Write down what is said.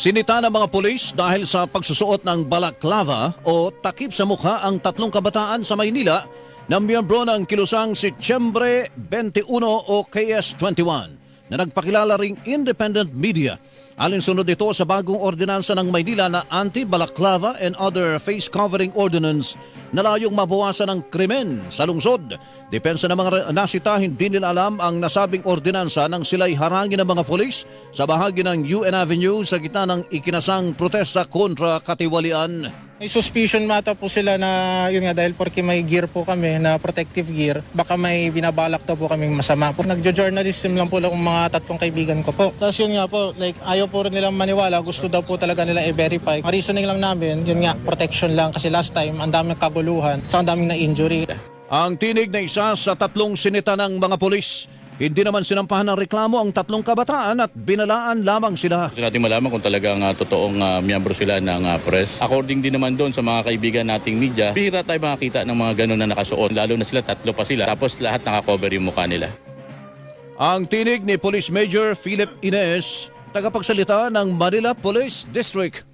Sinita ng mga pulis dahil sa pagsusuot ng balaklava o takip sa mukha ang tatlong kabataan sa Maynila na miyembro ng kilusang si Tiyembre 21 o KS21 na nagpakilala ring independent media. Alinsunod ito sa bagong ordinansa ng Maynila na Anti-Balaclava and Other Face Covering Ordinance na layong mabawasan ng krimen sa lungsod. Depensa ng mga nasita, hindi nila alam ang nasabing ordinansa nang sila'y harangin ng mga polis sa bahagi ng UN Avenue sa gitna ng ikinasang protesta kontra katiwalian. May suspicion mata po sila na yun nga dahil porque may gear po kami na protective gear, baka may binabalak daw po kaming masama po. Nagjo-journalism lang po lang ang mga tatlong kaibigan ko po. Tapos yun nga po, like ayaw po rin nilang maniwala, gusto daw po talaga nila i-verify. Ang reasoning lang namin, yun nga, protection lang kasi last time ang daming kaguluhan, sa ang daming na-injury. Ang tinig na isa sa tatlong sinita ng mga polis. Hindi naman sinampahan ng reklamo ang tatlong kabataan at binalaan lamang sila. Gusto natin malaman kung talagang ah, totoong ah, miyembro sila ng ah, press. According din naman doon sa mga kaibigan nating media, bihira tayo makakita ng mga ganun na nakasuot. Lalo na sila, tatlo pa sila. Tapos lahat nakakover yung mukha nila. Ang tinig ni Police Major Philip Ines, tagapagsalita ng Manila Police District.